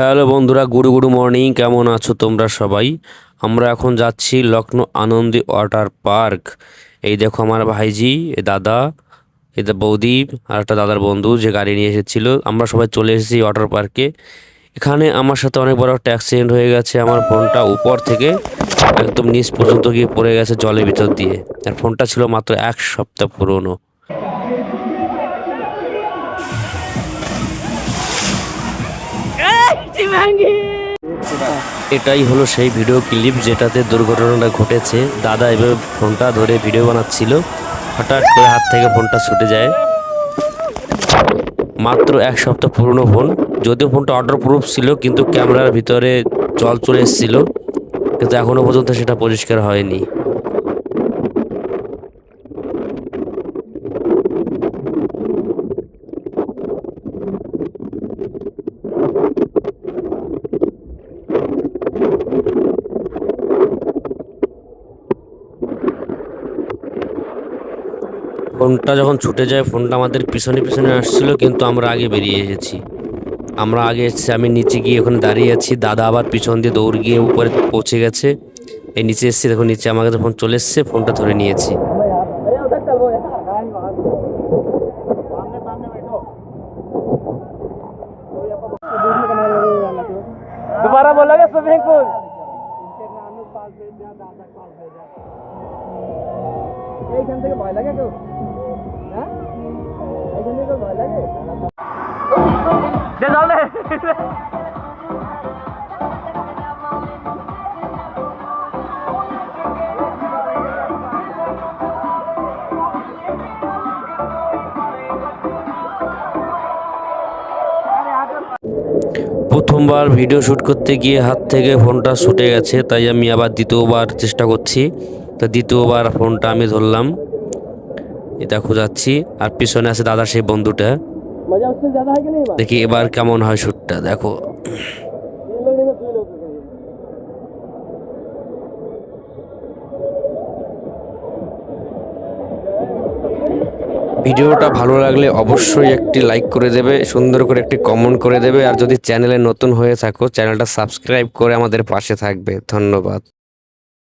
Hello বন্ধুরা, good good morning. কেমন আছো তোমরা সবাই? আমরা এখন যাচ্ছি লখনৌ আনন্দী ওয়াটার পার্ক। এই দেখো আমার ভাইজি, এ দাদা এটা বৌদি, আর একটা দাদার বন্ধু যে গাড়ি নিয়ে এসেছিল। আমরা সবাই চলে এসেছি ওয়াটার পার্কে। এখানে আমার সাথে অনেক বড় একটা অ্যাক্সিডেন্ট হয়ে গেছে। আমার ফোনটা উপর থেকে একদম নিচ পর্যন্ত গিয়ে পড়ে গেছে জলের ভিতর দিয়ে। আর ফোনটা ছিল মাত্র এক সপ্তাহ পুরনো। এটাই হলো সেই ভিডিও ক্লিপ যেটাতে দুর্ঘটনাটা ঘটেছে। দাদা এভাবে ফোনটা ধরে ভিডিও বানাচ্ছিল। হঠাৎ করে হাত থেকে ফোনটা ছুটে যায়। মাত্র এক সপ্তাহ পুরনো ফোন। যদিও ফোনটা অর্ডার প্রুফ ছিল, কিন্তু ক্যামেরার ভিতরে জল চলে এসেছিল। কিন্তু এখনও পর্যন্ত সেটা পরিষ্কার হয়নি। ফোনটা যখন ছুটে যায় ফোনটা আমাদের পিছনে পিছনে আসছিল কিন্তু আমরা আগে বেরিয়ে এসেছি আমরা আগে এসেছি আমি নিচে গিয়ে ওখানে দাঁড়িয়ে আছি দাদা আবার পিছন দিয়ে দৌড় গিয়ে উপরে পৌঁছে গেছে এই নিচে এসেছি দেখো নিচে আমার কাছে ফোন চলে এসছে ফোনটা ধরে নিয়েছি दोबारा बोलोगे स्विमिंग पूल এইখান থেকে ভয় লাগে কেউ? হ্যাঁ? এইখান থেকে ভয় লাগে? প্রথমবার ভিডিও শ্যুট করতে গিয়ে হাত থেকে ফোনটা ছুটে গেছে তাই আমি আবার দ্বিতীয়বার চেষ্টা করছি। তো দ্বিতীয়বার ফোনটা আমি ধরলাম। এটা খোঁজাচ্ছি। আর পিছনে আছে দাদার সেই বন্ধুটা। দেখি এবার কেমন হয় শ্যুটটা। দেখো। ভিডিওটা ভালো লাগলে অবশ্যই একটি লাইক করে দেবে, সুন্দর করে একটি কমেন্ট করে দেবে। আর যদি চ্যানেলে নতুন হয়ে থাকো, চ্যানেলটা সাবস্ক্রাইব করে আমাদের পাশে থাকবে। ধন্যবাদ।